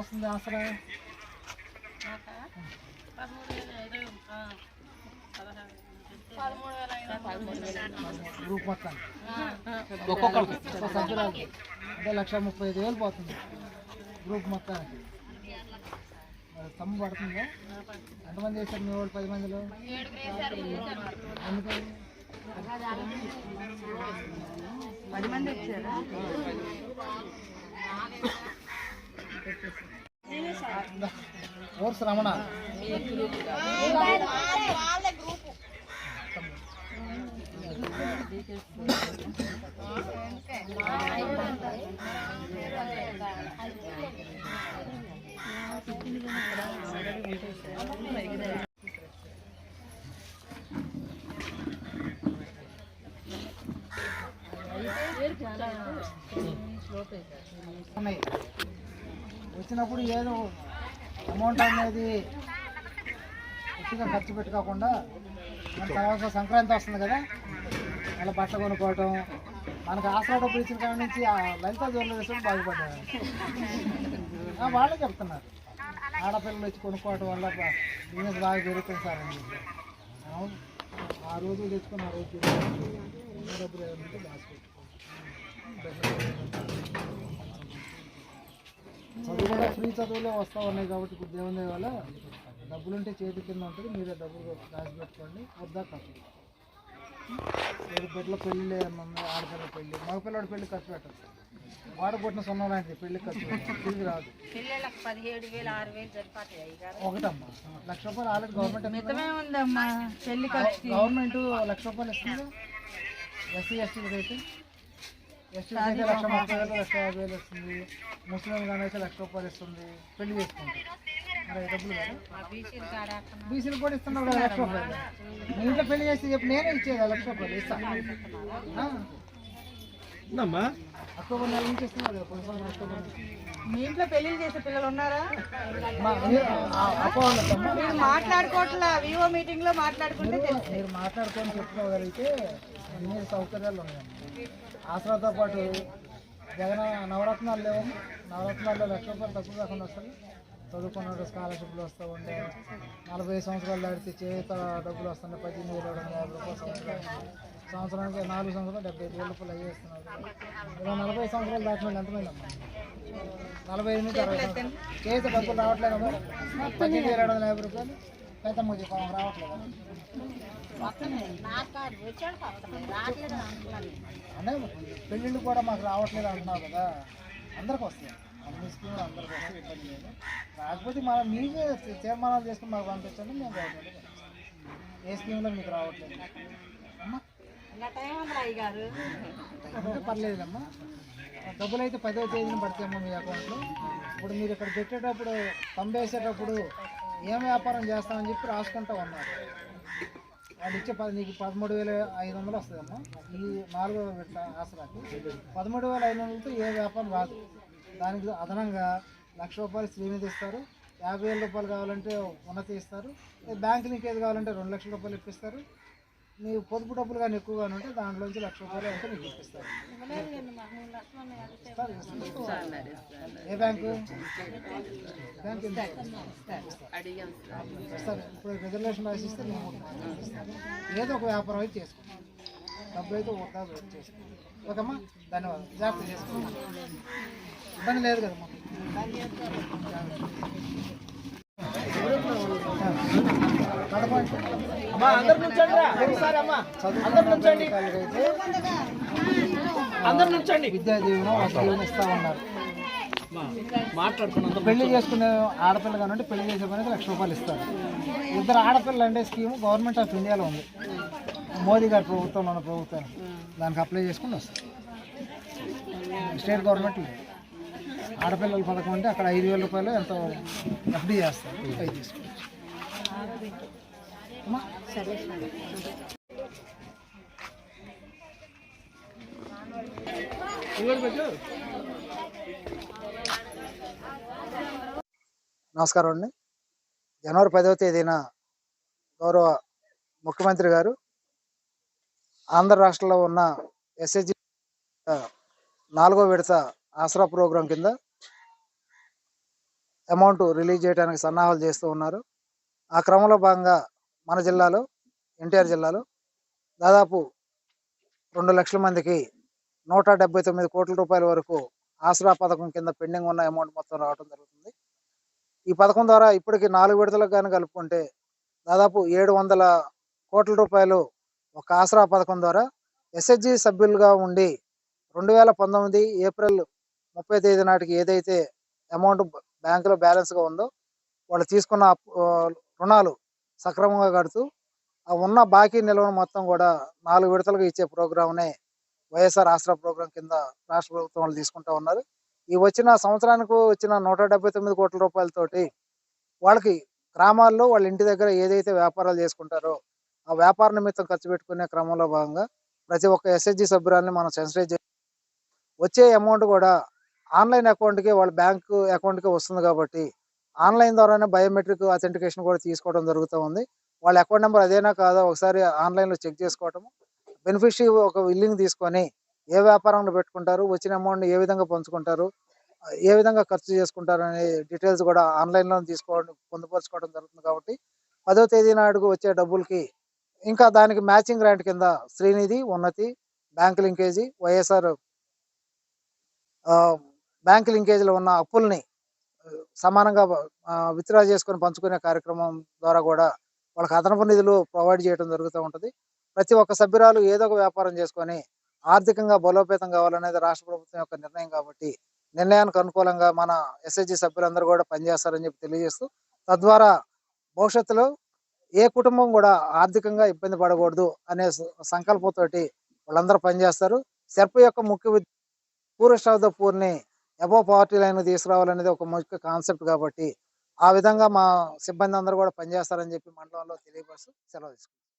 వస్తుంది ఆసరా గ్రూప్ మొత్తం ఒక్కొక్కరికి ఒక్కొక్క సభ్యురాలకి అంటే లక్ష ముప్పై ఐదు వేలు పోతుంది. గ్రూప్ మొత్తానికి. తమ్ము పడుతుందా? ఎంతమంది వేశారు మీ వాళ్ళు? పది మందిలో ఎందుకని పది మంది వచ్చారా? ఓర్స్ రమణ. ఉన్నాయి వచ్చినప్పుడు ఏదో అమౌంట్ అనేది ఎక్కువగా ఖర్చు పెట్టుకోకుండా మన తర్వాత సంక్రాంతి వస్తుంది కదా అలా బట్టలు కొనుక్కోవటం మనకు ఆసరా డబ్బులు ఇచ్చిన కాడ నుంచి ఆ లలిత జ్యువెలరీస్ కూడా బాగుపడ్డారు. వాళ్ళే చెప్తున్నారు. ఆడపిల్లలు వచ్చి కొనుక్కోవటం వల్ల బిజినెస్ బాగా జరుగుతుంది సార్ అని చెప్పి. అవును. ఆ రోజు తెచ్చుకున్న ఆ రోజు డబ్బులు ఏమంటే ఉంటే చదువు కూడా ఫ్రీ చదువులే వస్తూ ఉన్నాయి కాబట్టి ఇప్పుడు దేవుని వల్ల డబ్బులుంటే చేతి కింద ఉంటుంది మీరే డబ్బులు దాచి పెట్టుకోండి వద్దా ఖర్చు? ఏడు బిడ్డల పెళ్ళి ఆడపిల్లల పెళ్ళి మగపిల్లడి పెళ్ళి ఖర్చు పెట్టదు వాడు పుట్టిన సున్నం లాంటిది పెళ్ళి ఖర్చు తిరిగి రాదు. పిల్లలకు పదిహేడు వేలు ఆరు వేలు సరిపోతాయి అయ్యారు ఒకటమ్మా లక్ష రూపాయలు ఆల్రెడీ గవర్నమెంట్ మితమే ఉందమ్మా పెళ్ళి ఖర్చు. గవర్నమెంట్ లక్ష రూపాయలు ఇస్తుంది. ఎస్సీ ఎస్టీ అయితే ఎస్టీ అయితే లక్ష ముప్పై వేలు లక్ష యాభై వేలు ఇస్తుంది ముస్లిం కానీ అయితే లక్ష రూపాయలు ఇస్తుంది. పెళ్ళి చేసుకుంటారు. మరి డబ్బులు కదా? బీసీలు కాడ ఇస్తున్నావు కదా లక్ష రూపాయలు. మీ ఇంట్లో పెళ్ళి చేస్తే చెప్పి నేనే ఇచ్చేది లక్ష రూపాయలు? ఇస్తా. ఆ. అక్టోబర్ నెల నుంచి ఇస్తున్నారు కదా పోయిన సంవత్సరం అక్టోబర్ నుంచి. మీ ఇంట్లో పెళ్ళి చేసే పిల్లలు ఉన్నారా? మా- మీరు మాట్లాడుకోవట్లా వివో మీటింగ్లో మాట్లాడుకుంటే మీరు మాట్లాడుకొని చెప్పుకోగలిగితే అన్ని సౌకర్యాలు ఉన్నాయమ్మా ఆసరాతో పాటు జగన్ నవరత్నాలు లేవు. నవరత్నాల్లో లక్ష రూపాయలు తక్కువ కాకుండా వస్తాయి చదువుకున్న స్కాలర్షిప్లు వస్తూ ఉండే. నలభై సంవత్సరాలు దాటితే చేత డబ్బులు వస్తున్నాయి పద్దెనిమిది వేలు రెండు యాభై రూపాయలు సంవత్సరానికి. సంవత్సరానికి నాలుగు సంవత్సరాలు డెబ్బై ఐదు వేల రూపాయలు అయ్యేస్తున్నారు ఇలా నలభై సంవత్సరాలు దాటిన వాళ్ళు ఎంతమంది అమ్మా? నలభై ఎనిమిది అరవై చేత డబ్బులు రావట్లేదు పద్దెనిమిది వేల రెండు వందల యాభై రూపాయలు. పెద్ద చెప్పాము రావట్లేదు. అంటే పెళ్ళిళ్ళు కూడా మాకు రావట్లేదు అంటున్నావు కదా. అందరికి వస్తాయి. అన్ని స్కీములు అందరికి వస్తాయి ఇబ్బంది లేదు. కాకపోతే మనం మీకే తీర్మానాలు చేసుకుని మాకు పంపించండి మేము గవర్నమెంట్ ఏ స్కీమ్లో మీకు రావట్లేదు? అమ్మా. పర్లేదమ్మా. డబ్బులు అయితే పదో తేదీన పడతాయమ్మా మీ అకౌంట్లో. ఇప్పుడు మీరు ఇక్కడ పెట్టేటప్పుడు పంపేసేటప్పుడు ఏం వ్యాపారం చేస్తామని చెప్పి రాసుకుంటా ఉన్నారు. వాళ్ళు ఇచ్చే పది నీకు పదమూడు వేల ఐదు వందలు వస్తుందమ్మా. ఈ నాలుగో విడత ఆసరాకి పదమూడు వేల ఐదు వందలతో ఏ వ్యాపారం రాదు. దానికి అదనంగా లక్ష రూపాయలు శ్రీనిధి ఇస్తారు. యాభై వేల రూపాయలు కావాలంటే ఉన్నతి ఇస్తారు. బ్యాంకు నీకు ఏది కావాలంటే రెండు లక్షల రూపాయలు ఇప్పిస్తారు. నీ పొదుపు డబ్బులు కానీ ఎక్కువగా ఉంటే దాంట్లోంచి లక్ష రూపాయలు అంటే నీకు ఇప్పిస్తారు. ఇస్తారు, ఏ బ్యాంకు? బ్యాంక్ ఇస్తారు ఇప్పుడు రిజర్వేషన్ రాసిస్తే మేము ఏదో ఒక వ్యాపారం అయితే చేసుకుంటాం. డబ్బు అయితే ఒక చేసుకోండి ఓకేమ్మా ధన్యవాదాలు. జాగ్రత్త చేసుకోండి. ఇబ్బంది లేదు కదమ్మా అందరు నుంచండి రా. ఒకసారి అమ్మా అందరు నుంచండి. అందరు నుంచండి. విద్యా దీవెన ఇస్తా ఉన్నారు. మాట్లాడుకున్నాం పెళ్ళి చేసుకునే ఆడపిల్ల కానివ్వండి పెళ్ళి చేసే పనికి లక్ష రూపాయలు ఇస్తారు. ఇద్దరు ఆడపిల్లలు అంటే స్కీమ్ గవర్నమెంట్ ఆఫ్ ఇండియాలో ఉంది. మోదీ గారి ప్రభుత్వంలో ఉన్న ప్రభుత్వం. దానికి అప్లై చేసుకుని వస్తారు. స్టేట్ గవర్నమెంట్ లేదు. ఆడపిల్లల పథకం అంటే అక్కడ ఐదు వేల రూపాయలు ఎంతో ఎఫ్డీ చేస్తారు. పై తీసుకోవచ్చు సరే నమస్కారం అండి. జనవరి పదవ తేదీన గౌరవ ముఖ్యమంత్రి గారు ఆంధ్ర రాష్ట్రంలో ఉన్న ఎస్హెచ్ నాలుగో విడత ఆసరా ప్రోగ్రాం కింద అమౌంట్ రిలీజ్ చేయడానికి సన్నాహాలు చేస్తూ ఉన్నారు. ఆ క్రమంలో భాగంగా మన జిల్లాలో ఎన్టీఆర్ జిల్లాలో దాదాపు రెండు లక్షల మందికి నూట డెబ్బై తొమ్మిది కోట్ల రూపాయల వరకు ఆసరా పథకం కింద పెండింగ్ ఉన్న అమౌంట్ మొత్తం రావడం జరుగుతుంది. ఈ పథకం ద్వారా ఇప్పటికి నాలుగు విడతలకు కానీ కలుపుకుంటే దాదాపు ఏడు వందల కోట్ల రూపాయలు ఒక ఆసరా పథకం ద్వారా ఎస్హెచ్జి సభ్యులుగా ఉండి రెండు వేల పంతొమ్మిది ఏప్రిల్ ముప్పై తేదీ నాటికి ఏదైతే అమౌంట్ బ్యాంకులో బ్యాలెన్స్గా ఉందో వాళ్ళు తీసుకున్న అప్పు- రుణాలు సక్రమంగా కడుతూ ఆ ఉన్న బాకీ నిల్వను మొత్తం కూడా నాలుగు విడతలుగా ఇచ్చే ప్రోగ్రామ్నే వైఎస్ఆర్ ఆసరా ప్రోగ్రాం కింద రాష్ట్ర ప్రభుత్వం వాళ్ళు తీసుకుంటా ఉన్నారు. ఈ వచ్చిన సంవత్సరానికి వచ్చిన నూట డెబ్బై తొమ్మిది కోట్ల రూపాయలతోటి వాళ్ళకి గ్రామాల్లో వాళ్ళ ఇంటి దగ్గర ఏదైతే వ్యాపారాలు చేసుకుంటారో ఆ వ్యాపార నిమిత్తం ఖర్చు పెట్టుకునే క్రమంలో భాగంగా ప్రతి ఒక్క ఎస్హెచ్జి సభ్యురాన్ని మనం సెన్సిటైజ్ వచ్చే అమౌంట్ కూడా ఆన్లైన్ అకౌంట్కి వాళ్ళ బ్యాంకు అకౌంట్కి వస్తుంది కాబట్టి ఆన్లైన్ ద్వారానే బయోమెట్రిక్ అథెంటికేషన్ కూడా తీసుకోవడం జరుగుతూ ఉంది. వాళ్ళ అకౌంట్ నెంబర్ అదేనా కాదా ఒకసారి ఆన్లైన్లో చెక్ చేసుకోవటం బెనిఫిషరీ ఒక విల్లింగ్ తీసుకొని ఏ వ్యాపారంలో పెట్టుకుంటారు వచ్చిన అమౌంట్ ఏ విధంగా పంచుకుంటారు ఏ విధంగా ఖర్చు చేసుకుంటారు అనే డీటెయిల్స్ కూడా ఆన్లైన్లో తీసుకోవడం పొందుపరచుకోవడం జరుగుతుంది కాబట్టి పదో తేదీ నాడుకు వచ్చే డబ్బులకి ఇంకా దానికి మ్యాచింగ్ గ్రాంట్ కింద Srinidhi Unnathi bank linkage YSR bank లింకేజీలో ఉన్న అప్పుల్ని సమానంగా విత్డ్రా చేసుకొని పంచుకునే కార్యక్రమం ద్వారా కూడా వాళ్ళకి అదనపు నిధులు ప్రొవైడ్ చేయడం జరుగుతూ ఉంటుంది. ప్రతి ఒక్క సభ్యురాలు ఏదో ఒక వ్యాపారం చేసుకొని ఆర్థికంగా బలోపేతం కావాలనేది రాష్ట్ర ప్రభుత్వం యొక్క నిర్ణయం కాబట్టి నిర్ణయానికి అనుకూలంగా మన ఎస్హెచ్జి సభ్యులందరూ కూడా పనిచేస్తారని చెప్పి తెలియజేస్తూ తద్వారా భవిష్యత్తులో ఏ కుటుంబం కూడా ఆర్థికంగా ఇబ్బంది పడకూడదు అనే సంకల్పంతోటి వాళ్ళందరూ పనిచేస్తారు. సెర్ప్ యొక్క ముఖ్య ఉద్ద- పూరెస్ట్ ద పూర్ని అబో పార్టీ లైన్ తీసుకురావాలనేది ఒక ముఖ్య కాన్సెప్ట్ కాబట్టి ఆ విధంగా మా సిబ్బంది అందరూ కూడా పనిచేస్తారని చెప్పి మండలంలో తెలియపరుస్తూ సెలవు తీసుకుంటాం